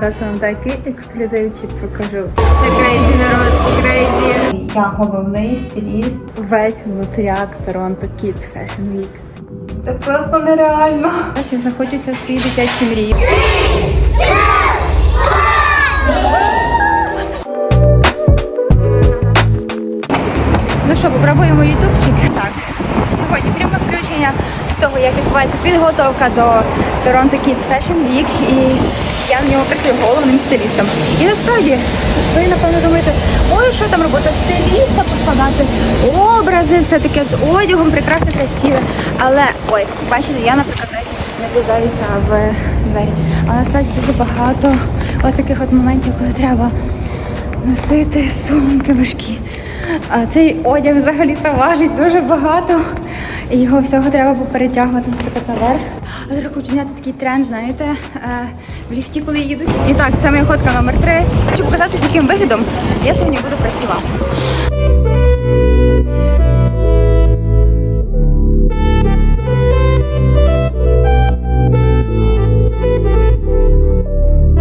зараз вам такий ексклюзивчик покажу. Це крейзі народ, крейзі. Я головний стиліст весь внутряк Toronto Kids Fashion Week. Це просто нереально. Я знаходжуся в своїй дитячій мрії. Ну що, попробуємо ютубчик? Так. Сьогодні пряме включення з того, як відбувається підготовка до Toronto Kids Fashion Week. І я в ньому працюю головним стилістом. І насправді, ви напевно думаєте, ой, що там робота стиліста, поскладати образи, все таке з одягом, прекрасно, красиве. Але ой, бачите, я, наприклад, не влізаюся в двері. Але насправді дуже багато от таких от моментів, коли треба носити сумки важкі. А цей одяг взагалі-то важить дуже багато. І його всього треба поперетягувати, наприклад, наверх. А зараз хочу зняти такий тренд, знаєте, е, в ліфті, коли їдуть. І так, це моя ходка номер три. Хочу показати, з яким виглядом я сьогодні буду працювати.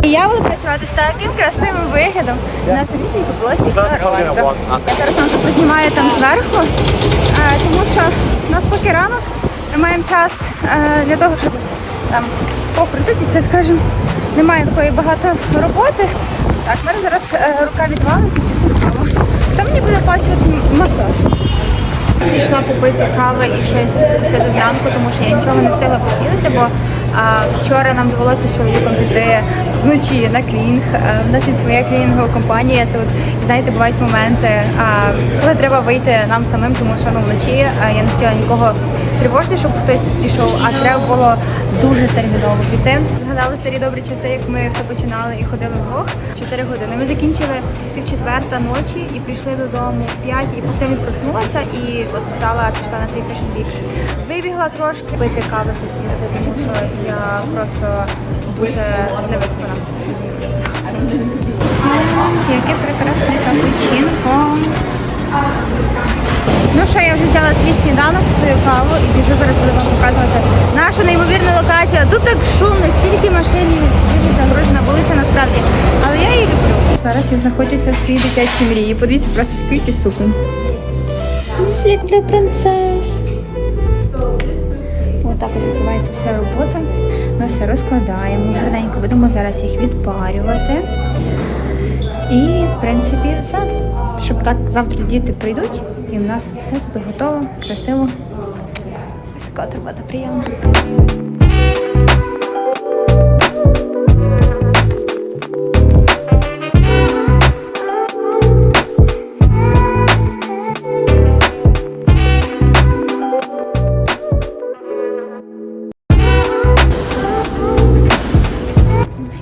Я буду працювати з таким красивим виглядом. На собі було Торонто. Я зараз вам ще познімаю там зверху, тому що у нас поки ранок, ми маємо час е, для того, щоб там покрутитися, скажімо. Немає такої багато роботи. Так, в мене зараз е, рука відвалиться, чесно слово. Хто мені буде оплачувати масаж? Пішла попити кави і щось посидіти зранку, тому що я нічого не встигла поснідати, бо а, вчора нам довелося з чоловіком піти вночі на клінінг. А, в нас є своя клінінгова компанія тут. І знаєте, бувають моменти, а, коли треба вийти нам самим, тому що ну, вночі а, я не хотіла нікого тривожити, щоб хтось пішов, а треба було дуже терміново піти. Згадали старі добрі часи, як ми все починали і ходили вдвох. Чотири години. Ми закінчили пів четверта ночі і прийшли додому в п'ять, і по сьомій проснулася і от встала, пішла на цей фешн вік. Вибігла трошки пити кави поснідати, тому що я просто дуже невиспана. Яке прекрасне капучинко. Ну що, я вже взяла свій сніданок, свою каву і біжу зараз буду вам показувати нашу неймовірну локацію. Тут так шумно, стільки машин, і дуже загружена вулиця насправді. Але я її люблю. Зараз я знаходжуся в своїй дитячій мрії. Подивіться, просто скільки суконь. Як для принцес. Ось так от відбувається вся робота. Ми все розкладаємо гарненько. Будемо зараз їх відпарювати. І, в принципі, все. Щоб так завтра діти прийдуть, і в нас все тут готово, красиво. Ось така от робота приємна.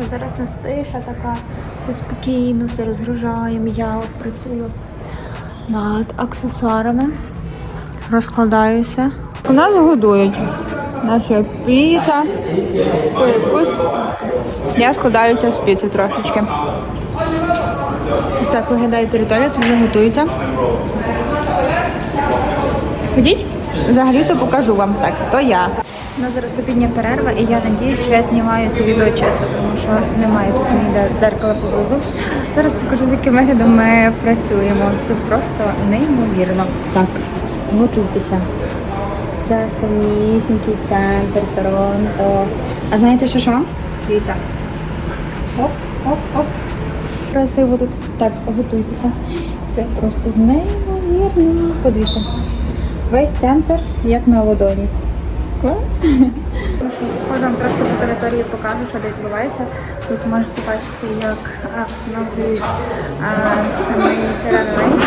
Зараз у нас тиша така, все спокійно, все розгружаємо. Я працюю над аксесуарами, розкладаюся. У нас годують. У нас є піца, перекус. Я складаюся з піци трошечки. Ось так виглядає територія, тут вже готується. Ходіть? Взагалі-то покажу вам так. То я. У нас зараз обідня перерва, і я надіюсь, що я знімаю це відео чисто, тому що немає тут ніде дзеркала поблизу. Зараз покажу, з яким виглядом ми працюємо. Тут просто неймовірно. Так, готуйтеся. Це самісінький центр Торонто. А знаєте, що що? Дивіться. Оп, оп, оп. Красиво тут. Так, готуйтеся. Це просто неймовірно. Подивіться. Весь центр як на ладоні. Клас. Вам трошки по території покажу, що де відбувається. Тут можете бачити, як встановлюють самий ранвей.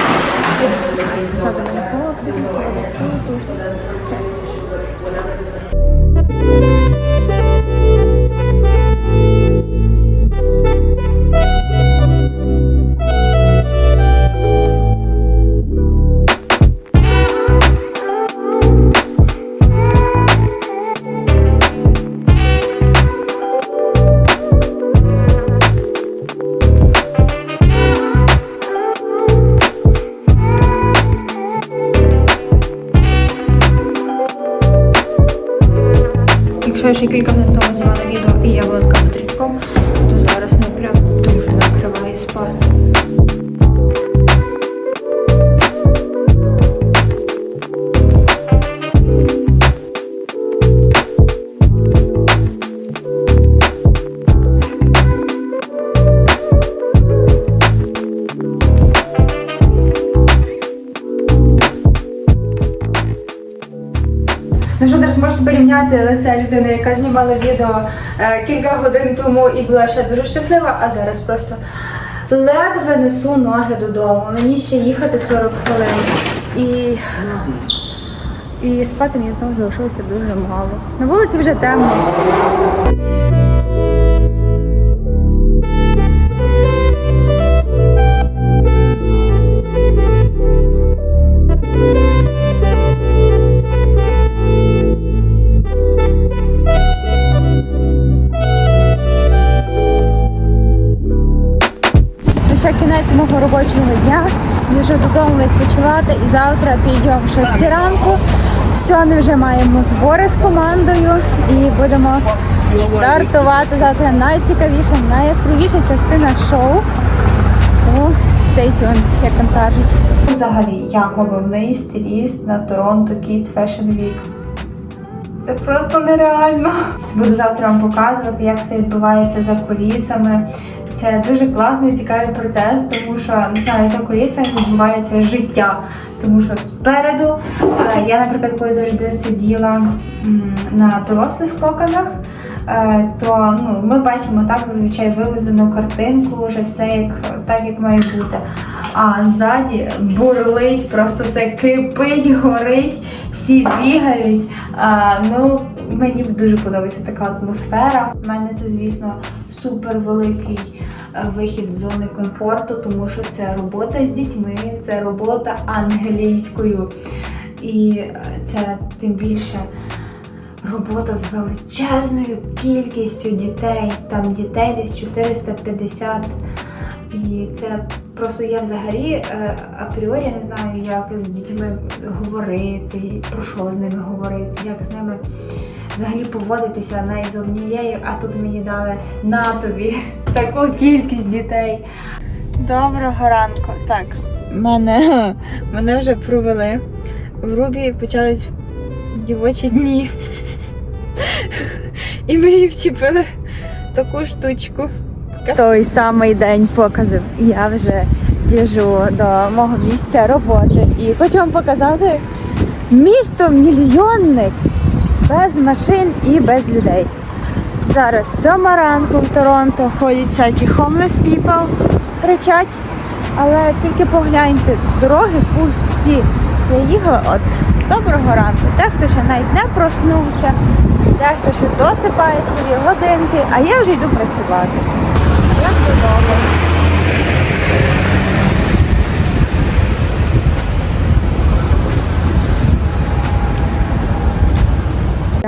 Якщо кілька днів тому знімала відео і я була така порівняти, але це людина, яка знімала відео е, кілька годин тому і була ще дуже щаслива, а зараз просто ледве несу ноги додому. Мені ще їхати 40 хвилин. І, і спати мені знову залишилося дуже мало. На вулиці вже темно. Кінець робочого дня. Біжу додому відпочивати і завтра підйом в 6 ранку. В сьомій вже маємо збори з командою і будемо стартувати завтра найцікавіша, найяскравіша частина шоу. Тому stay tuned, як там кажуть. Взагалі, я головний стиліст на Toronto Kids Fashion Week. Це просто нереально. Буду завтра вам показувати, як все відбувається за кулісами. Це дуже класний цікавий процес, тому що не знаю, за кулісами відбувається життя. Тому що спереду е, я, наприклад, коли завжди сиділа на дорослих показах, е, то ну, ми бачимо так зазвичай вилизану картинку, вже все як так, як має бути. А ззаді бурлить, просто все кипить, горить, всі бігають. А, ну, мені дуже подобається така атмосфера. У мене це, звісно, супер великий е, вихід з зони комфорту, тому що це робота з дітьми, це робота англійською. І е, це тим більше робота з величезною кількістю дітей. Там дітей десь 450. І це просто я взагалі е, апріорі не знаю, як з дітьми говорити, про що з ними говорити, як з ними взагалі поводитися навіть з однією, а тут мені дали на тобі таку кількість дітей. Доброго ранку. Так, мене, мене вже провели. В Рубі почались дівочі дні. І ми їй вчепили таку штучку. Той самий день показів. Я вже біжу до мого місця роботи і хочу вам показати місто мільйонник без машин і без людей. Зараз сьома ранку в Торонто ходять всякі homeless people, кричать, але тільки погляньте, дороги пусті. Я їхала от доброго ранку. Дехто ще навіть не проснувся, дехто ще досипає свої годинки, а я вже йду працювати. Як додому.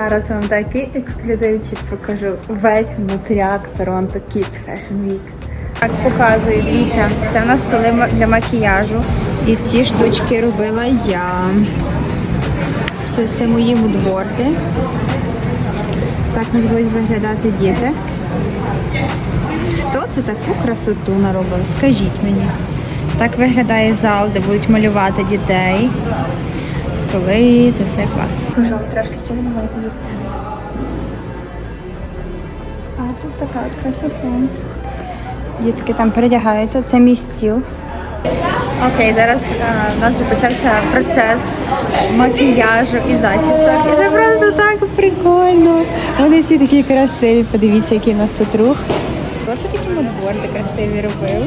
Зараз вам такий ексклюзивчик покажу. Весь внутряк Toronto Kids Fashion Week. Так показую, дивіться, це в нас столи для макіяжу. І ці штучки робила я. Це все мої мудворди. Так нас будуть виглядати діти. Хто це таку красоту наробив? Скажіть мені. Так виглядає зал, де будуть малювати дітей. Столи, це все клас. Вам трошки, що відбувається за сценою. А тут така от красота. Дітки там передягаються, це мій стіл. Окей, зараз а, в нас вже почався процес макіяжу і зачісок. І це просто так прикольно. Вони всі такі красиві. Подивіться, який у нас тут рух. Хто це такі модборди красиві робив?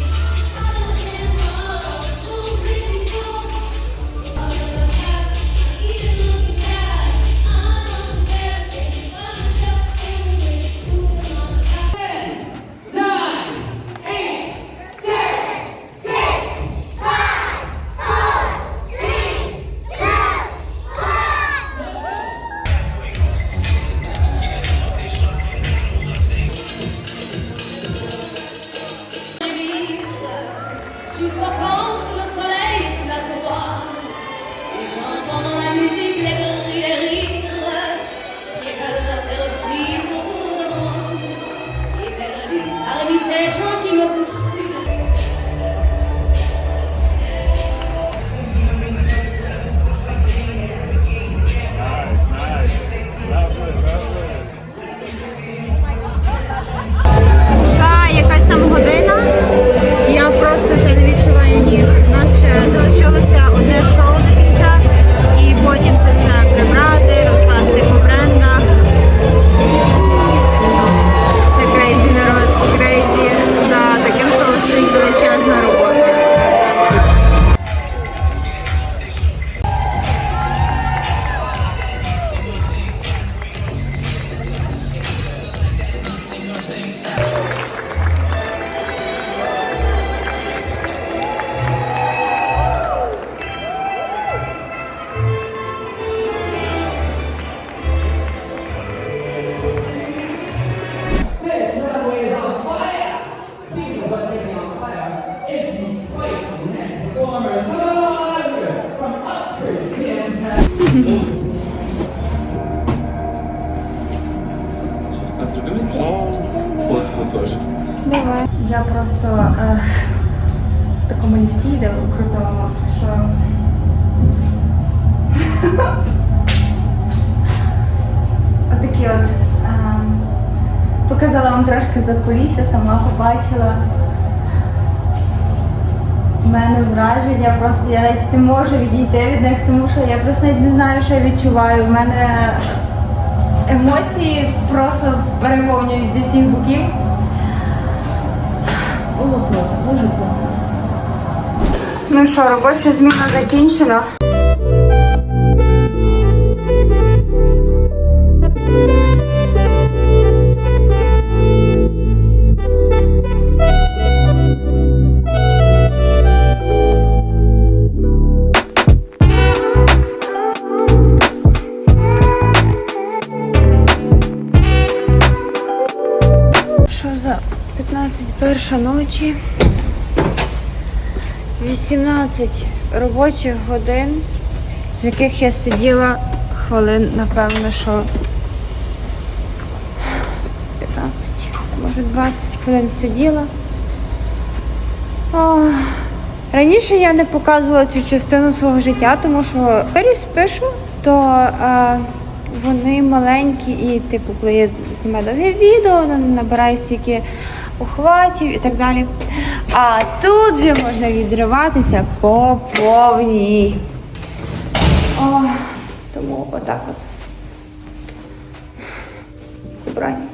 ліфті крутому, що. Отакі от. Показала вам трошки за кулісся, сама побачила. У мене враження, просто я навіть не можу відійти від них, тому що я просто навіть не знаю, що я відчуваю. У мене емоції просто переповнюють зі всіх боків. Було круто, дуже круто. Ну що, робоча зміна закінчена. Що за 15 перша ночі? 18 робочих годин, з яких я сиділа хвилин, напевно, що 15, може 20 хвилин сиділа. О, раніше я не показувала цю частину свого життя, тому що сторіс пишу, то е, вони маленькі і, типу, коли я знімаю довге відео, на- набираю стільки охватів і так далі. А тут же можна відриватися по повній. Тому отак от. Добраніч.